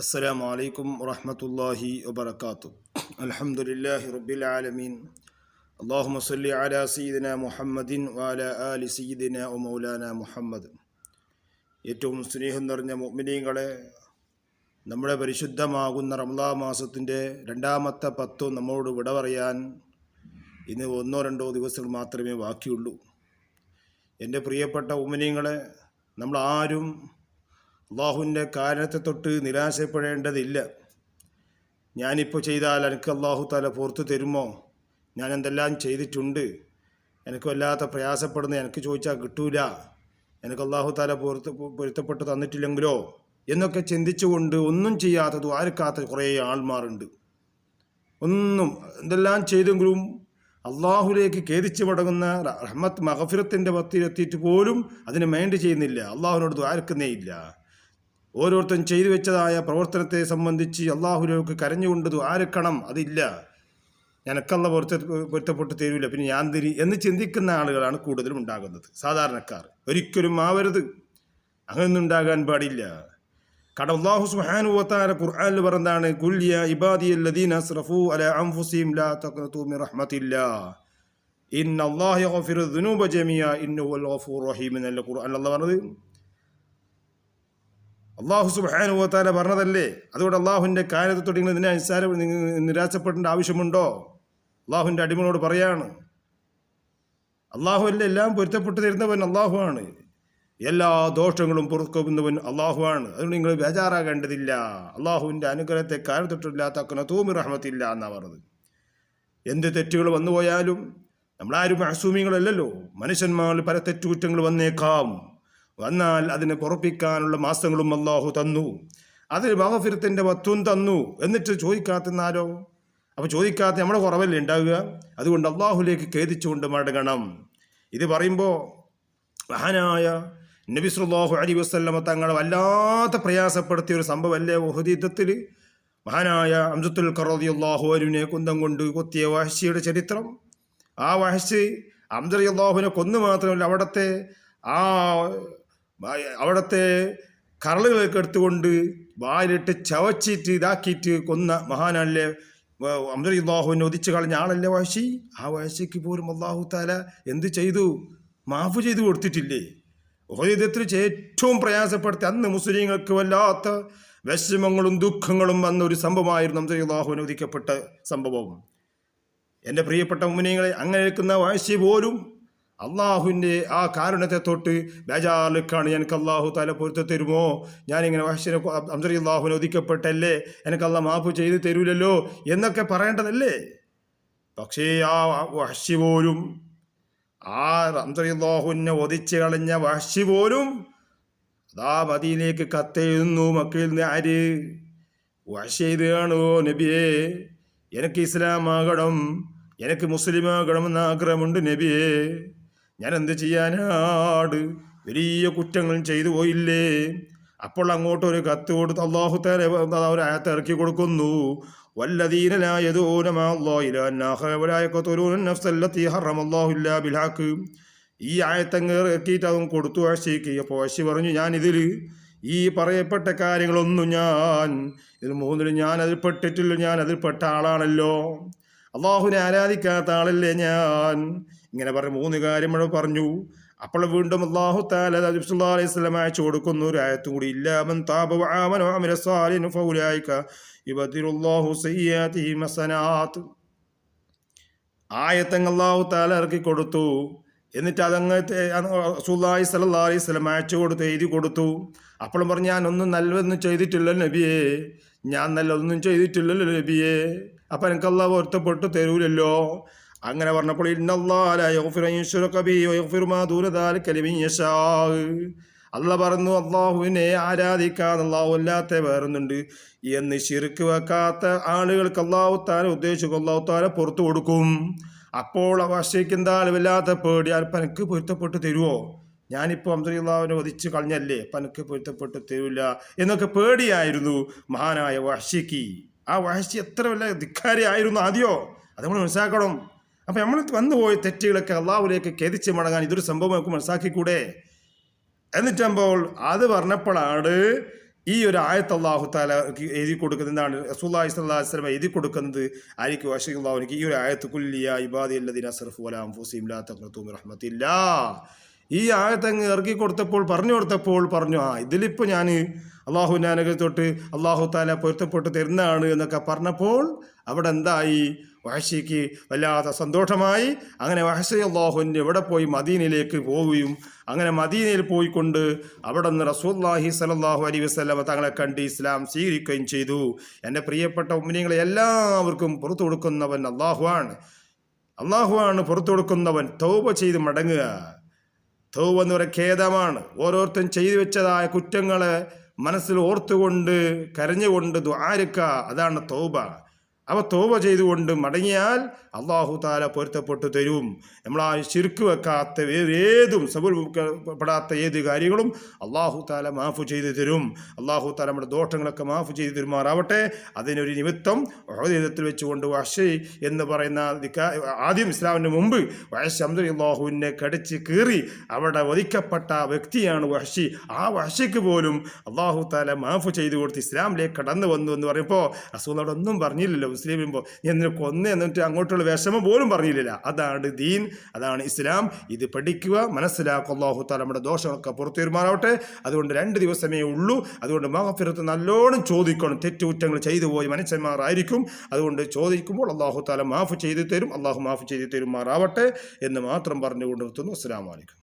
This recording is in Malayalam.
السلام عليكم ورحمة الله وبركاته الحمد لله رب العالمين اللهم صل على سيدنا محمد وعلى آل سيدنا ومولانا محمد ഏറ്റവും സ്നേഹം നിറഞ്ഞ മുഅ്മിനീങ്ങളെ നമ്മുടെ പരിശുദ്ധമാകുന്ന റംലാ മാസത്തിൻ്റെ രണ്ടാമത്തെ പത്തും നമ്മോട് വിട പറയാൻ ഇന്ന് ഒന്നോ രണ്ടോ ദിവസങ്ങൾ മാത്രമേ ബാക്കിയുള്ളൂ എൻ്റെ പ്രിയപ്പെട്ട ഉമ്മനീങ്ങളെ നമ്മൾ ആരും അള്ളാഹുവിന്റെ കാരണത്തെ തൊട്ട് നിരാശപ്പെടേണ്ടതില്ല. ഞാനിപ്പോൾ ചെയ്താൽ എനിക്ക് അള്ളാഹു തല പുറത്തു തരുമോ? ഞാൻ എന്തെല്ലാം ചെയ്തിട്ടുണ്ട്? എനിക്ക് വല്ലാത്ത പ്രയാസപ്പെടുന്ന. എനിക്ക് ചോദിച്ചാൽ കിട്ടൂല. എനിക്ക് അള്ളാഹു തല പുറത്ത് പൊരുത്തപ്പെട്ട് തന്നിട്ടില്ലെങ്കിലോ? എന്നൊക്കെ ചിന്തിച്ചുകൊണ്ട് ഒന്നും ചെയ്യാത്ത ദ്വാരക്കാത്ത കുറേ ആൾമാരുണ്ട്. ഒന്നും എന്തെല്ലാം ചെയ്തെങ്കിലും അള്ളാഹുലേക്ക് ഖേദിച്ച് മടങ്ങുന്ന റഹ്മത്ത് മഹഫിറത്തിന്റെ പത്തിയിലെത്തിയിട്ട് പോലും അതിനെ മൈൻഡ് ചെയ്യുന്നില്ല. അള്ളാഹുവിനോട് ദ്വാരക്കുന്നേ ഇല്ല. ഓരോരുത്തരും ചെയ്തു വെച്ചതായ പ്രവർത്തനത്തെ സംബന്ധിച്ച് അള്ളാഹുലേക്ക് കരഞ്ഞുകൊണ്ട് ആരക്കണം അതില്ല. എനക്കല്ല പൊരുത്ത പൊരുത്തപ്പെട്ട് തരൂല. പിന്നെ ഞാൻ തിരി എന്ന് ചിന്തിക്കുന്ന ആളുകളാണ് കൂടുതലും ഉണ്ടാകുന്നത്. സാധാരണക്കാർ. ഒരിക്കലും ആവരുത്. അങ്ങനൊന്നും ഉണ്ടാകാൻ പാടില്ല. കാരണം അള്ളാഹു സുഹാനുവത്താര ഖുർആനിൽ പറഞ്ഞതാണ് കുല്യ ഇബാദിയല്ലദീന അസ്റഫു അല അംഫുസീം ലാ തഖ്നതു റഹ്മത്തില്ലാ. ഇന്ന അല്ലാഹ യഗ്ഫിറു ദുനൂബ ജമിയ. ഇന്നഹുൽ ഗഫൂർ റഹീം. എന്നല്ല ഖുർആൻ അല്ലാഹു പറഞ്ഞത്? അള്ളാഹു സുബാനുവത്താല പറഞ്ഞതല്ലേ? അതുകൊണ്ട് അള്ളാഹുവിന്റെ കാര്യത്തെ നിങ്ങൾ ഇതിനെ അനുസാര നിരാശപ്പെടേണ്ട ആവശ്യമുണ്ടോ? അള്ളാഹുവിന്റെ അടിമകളോട് പറയാണ്. അള്ളാഹു എല്ലാം പൊരുത്തപ്പെട്ട് തരുന്നവൻ അള്ളാഹുവാണ്. എല്ലാ ദോഷങ്ങളും പുറത്തുവന്നവൻ അള്ളാഹുവാണ്. അതുകൊണ്ട് നിങ്ങൾ ബേജാറാകേണ്ടതില്ല. അള്ളാഹുവിന്റെ അനുഗ്രഹത്തെ കാര്യത്തൊട്ടില്ലാത്ത തൂമി റഹ്മത്തില്ല എന്നാണ് പറഞ്ഞത്. എന്ത് തെറ്റുകൾ വന്നുപോയാലും നമ്മളാരും അസൂമികളല്ലല്ലോ. മനുഷ്യന്മാരിൽ പല തെറ്റുകുറ്റങ്ങൾ വന്നേക്കാം. വന്നാൽ അതിനെ പുറപ്പിക്കാനുള്ള മാസങ്ങളും അള്ളാഹു തന്നു. അതിൽ മഹഫിരത്തിന്റെ വത്തും തന്നു. എന്നിട്ട് ചോദിക്കാത്തന്നാരോ? അപ്പോൾ ചോദിക്കാത്ത നമ്മുടെ കുറവല്ലേ ഉണ്ടാവുക? അതുകൊണ്ട് അള്ളാഹുലേക്ക് ഖേദിച്ചുകൊണ്ട് മടങ്ങണം. ഇത് പറയുമ്പോൾ മഹാനായ നബി അലി വസ്ല്ലമ തങ്ങളെ വല്ലാത്ത പ്രയാസപ്പെടുത്തിയ ഒരു സംഭവമല്ലേ ഓഹദീദത്തിൽ മഹാനായ അംസത്തുൽ കറോദി അള്ളാഹു അരുവിനെ കുന്തം കൊണ്ട് കൊത്തിയ വഹശിയുടെ ചരിത്രം. ആ വഹശി അംസറി അള്ളാഹുവിനെ കൊന്നു മാത്രമല്ല അവിടുത്തെ ആ അവിടുത്തെ കരളുകളൊക്കെ എടുത്തുകൊണ്ട് വായിലിട്ട് ചവച്ചിട്ട് ഇതാക്കിയിട്ട് കൊന്ന മഹാനല്ലേ അമൃത അള്ളാഹുവിനെ ഒതിച്ചു കളഞ്ഞ ആളല്ലേ വാശി? ആ വാശിക്ക് പോലും അള്ളാഹു താല എന്ത് ചെയ്തു? മാഫ് ചെയ്തു കൊടുത്തിട്ടില്ലേ? ഓയുധത്തിൽ ഏറ്റവും പ്രയാസപ്പെടുത്തി അന്ന് മുസ്ലിങ്ങൾക്ക് വല്ലാത്ത വിഷമങ്ങളും ദുഃഖങ്ങളും വന്ന ഒരു സംഭവമായിരുന്നു അമൃത അള്ളാഹുവിനെ ഒതിക്കപ്പെട്ട സംഭവം. എന്റെ പ്രിയപ്പെട്ട മുന്നിങ്ങളെ അങ്ങനെ നിൽക്കുന്ന വാശി പോലും അള്ളാഹുവിന്റെ ആ കാരുണ്യത്തെ തൊട്ട് ബേജാറിലേക്കാണ് എനിക്ക് അള്ളാഹു തല പൊരുത്ത തരുമോ? ഞാനിങ്ങനെ വഹശിനെ അംസറി അള്ളാഹുവിനെ ഒതുക്കപ്പെട്ടല്ലേ എനിക്ക് അള്ളാഹ് മാപ്പ് ചെയ്ത് തരൂലല്ലോ എന്നൊക്കെ പറയേണ്ടതല്ലേ? പക്ഷേ ആ വഹശി പോലും ആ അംസറി അള്ളാഹുവിനെ ഒതിച്ച് കളഞ്ഞ വഹശി പോലും അതാ മതിയിലേക്ക് കത്തെഴുതുന്നു മക്കളിൽ നിന്ന് ആര്? വഹശി എഴുതുകയാണോ നബിയേ? എനിക്ക് ഇസ്ലാമാകണം എനിക്ക് മുസ്ലിമാകണമെന്ന ആഗ്രഹമുണ്ട് നബിയേ. ഞാൻ എന്ത് ചെയ്യാനാട്? വലിയ കുറ്റങ്ങൾ ചെയ്തു പോയില്ലേ? അപ്പോൾ അങ്ങോട്ട് ഒരു കത്ത് കൊടുത്ത് അള്ളാഹു തേരെ ഒരു ആയത്ത് ഇറക്കി കൊടുക്കുന്നു. ഈ ആയത്തങ്ങ് ഇറക്കിയിട്ട് അതും കൊടുത്തു ആശിക്ക്. അപ്പോൾ ആശി പറഞ്ഞു ഞാൻ ഇതിൽ ഈ പറയപ്പെട്ട കാര്യങ്ങളൊന്നും ഞാൻ ഇതിൽ മൂന്നിലും ഞാൻ അതിൽ പെട്ടിട്ടില്ല. ഞാൻ അതിൽ പെട്ട ആളാണല്ലോ. അള്ളാഹുവിനെ ആരാധിക്കാത്ത ആളല്ലേ ഞാൻ? ഇങ്ങനെ പറഞ്ഞ് മൂന്ന് കാര്യം പറഞ്ഞു. അപ്പോൾ വീണ്ടും അള്ളാഹു താല അലൈഹി സ്വലം അയച്ചു കൊടുക്കുന്നു. ഒരു ആയത്തും കൂടി ഇല്ലാമൻ ആയത്തങ്ങ് അള്ളാഹു താല ഇറക്കി കൊടുത്തു. എന്നിട്ട് അതങ്ങത്തെ സുല്ലാഹി സല്ലാ അലൈഹി സ്വലം അയച്ചു കൊടുത്തു എഴുതി കൊടുത്തു. അപ്പോഴും പറഞ്ഞു ഞാനൊന്നും നല്ലതൊന്നും ചെയ്തിട്ടില്ല നബിയേ. ഞാൻ നല്ലതൊന്നും ചെയ്തിട്ടില്ലല്ലോ നബിയേ. അപ്പം എനിക്ക് അള്ളാഹ് പൊരുത്തപ്പെട്ട് തരൂലല്ലോ. അങ്ങനെ പറഞ്ഞപ്പോൾ അല്ല പറഞ്ഞു അള്ളാഹുവിനെ ആരാധിക്കാതെ അള്ളാഹു അല്ലാത്ത വേറൊന്നുണ്ട്. എന്ന് ശിർക്ക് വെക്കാത്ത ആളുകൾക്ക് അള്ളാഹു താല ഉദ്ദേശിക്കും അള്ളാഹു പുറത്തു കൊടുക്കും. അപ്പോൾ അവശയ്ക്കെന്തായാലും വല്ലാത്ത പേടി? പനക്ക് പൊരുത്തപ്പെട്ട് തരുമോ ഞാനിപ്പോൾ അബ്ദുല്ലാവിനെ വധിച്ചു കളഞ്ഞല്ലേ? പനക്ക് പൊരുത്തപ്പെട്ട് തരൂല. എന്നൊക്കെ പേടിയായിരുന്നു മഹാനായ വഹശിക്ക് ആ വഹശി എത്ര വല്ല ധിക്കാരി ആയിരുന്നു ആദ്യോ? അത് നമ്മൾ മനസ്സിലാക്കണം. അപ്പം നമ്മൾ വന്നുപോയ തെറ്റുകളൊക്കെ അള്ളാഹുലേക്ക് കെതിച്ച് മടങ്ങാൻ ഇതൊരു സംഭവം നമുക്ക് മനസ്സിലാക്കിക്കൂടെ? എന്നിട്ടാകുമ്പോൾ അത് പറഞ്ഞപ്പോഴാണ് ഈ ഒരു ആയത്ത് അള്ളാഹു താല എഴുതി കൊടുക്കുന്നത്. എന്താണ്? അലൈഹി വസല്ലം എഴുതി കൊടുക്കുന്നത് ആയിരിക്കും. അഷഖുല്ലാഹുനിക്ക് ഈ ഒരു ആയത്ത് കുല്ലിയ ഇബാദി അല്ലദീന സർഫു അലാം ഫുസീം ലാ തഖ്നതു മിൻ റഹ്മത്തില്ലാ. ഈ ആയത്ത് അങ്ങ് ഇറക്കി കൊടുത്തപ്പോൾ പറഞ്ഞു കൊടുത്തപ്പോൾ പറഞ്ഞു ആ ഇതിലിപ്പോൾ ഞാൻ അള്ളാഹു ഞാനൊക്കെ തൊട്ട് അള്ളാഹു താല പൊരുത്തപ്പെട്ട് തരുന്നതാണ് എന്നൊക്കെ പറഞ്ഞപ്പോൾ അവിടെ എന്തായി? വഹശിക്ക് വല്ലാത്ത സന്തോഷമായി. അങ്ങനെ വഹശി അള്ളാഹുവിന്റെ എവിടെ പോയി? മദീനയിലേക്ക് പോവുകയും അങ്ങനെ മദീനയിൽ പോയിക്കൊണ്ട് അവിടെ നിന്ന് റസൂല്ലാഹി സലാഹു അലി വസ്ലമ തങ്ങളെ കണ്ട് ഇസ്ലാം സ്വീകരിക്കുകയും ചെയ്തു. എന്റെ പ്രിയപ്പെട്ട ഉമ്മനിങ്ങളെ എല്ലാവർക്കും പുറത്തു കൊടുക്കുന്നവൻ അള്ളാഹുവാണ്. അള്ളാഹുവാണ് പുറത്തു കൊടുക്കുന്നവൻ. തൗബ ചെയ്ത് മടങ്ങുക. തൗബ എന്ന് പറയുന്ന ഖേദമാണ് ഓരോരുത്തരും ചെയ്തു വെച്ചതായ കുറ്റങ്ങളെ മനസ്സിൽ ഓർത്തുകൊണ്ട് കരഞ്ഞുകൊണ്ട് ദ്വാരക്ക അതാണ് തൗബ. അവ തോവ ചെയ്തുകൊണ്ട് മടങ്ങിയാൽ അള്ളാഹു താല പൊരുത്തപ്പെട്ടു തരും. നമ്മൾ ആ ശിർക്ക് വെക്കാത്ത ഏതും സബുൽപ്പെടാത്ത ഏത് കാര്യങ്ങളും അള്ളാഹു താല മാഫ് ചെയ്തു തരും. അള്ളാഹു താല നമ്മുടെ ദോഷങ്ങളൊക്കെ മാഫ് ചെയ്തു തരുമാറാവട്ടെ. അതിനൊരു നിമിത്തം ഹൃദയത്തിൽ വെച്ചുകൊണ്ട് വഷ എന്ന് പറയുന്ന ആദ്യം ഇസ്ലാമിന് മുമ്പ് വഹശ് അബ്ദുൽ അള്ളാഹുവിനെ കടിച്ച് കീറി അവിടെ വധിക്കപ്പെട്ട വ്യക്തിയാണ് വഹശി ആ വഷയ്ക്ക് പോലും അള്ളാഹു താല മാഫ് ചെയ്തു കൊടുത്ത് ഇസ്ലാമിലേക്ക് കടന്നു വന്നു എന്ന് പറയുമ്പോൾ റസൂലോട് ഒന്നും പറഞ്ഞില്ലല്ലോ മുസ്ലിം വരുമ്പോൾ എന്നിട്ട് കൊന്ന് എന്നിട്ട് അങ്ങോട്ടുള്ള വിഷമം പോലും പറഞ്ഞില്ല. അതാണ് ദീൻ അതാണ് ഇസ്ലാം. ഇത് പഠിക്കുക മനസ്സിലാക്കുക. അള്ളാഹു താല നമ്മുടെ ദോഷങ്ങളൊക്കെ പുറത്തു തീരുമാനാവട്ടെ അതുകൊണ്ട് രണ്ട് ദിവസമേ ഉള്ളൂ. അതുകൊണ്ട് മഹഫിറത്ത് നല്ലോണം ചോദിക്കണം. തെറ്റുകുറ്റങ്ങൾ ചെയ്തു പോയി മനുഷ്യന്മാരായിരിക്കും. അതുകൊണ്ട് ചോദിക്കുമ്പോൾ അള്ളാഹു താല മാഫ് ചെയ്തു തരും. അള്ളാഹു മാഫ് ചെയ്തു തരുമാറാവട്ടെ എന്ന് മാത്രം പറഞ്ഞുകൊണ്ട് നിർത്തുന്നു. അസ്സാം വലൈക്കും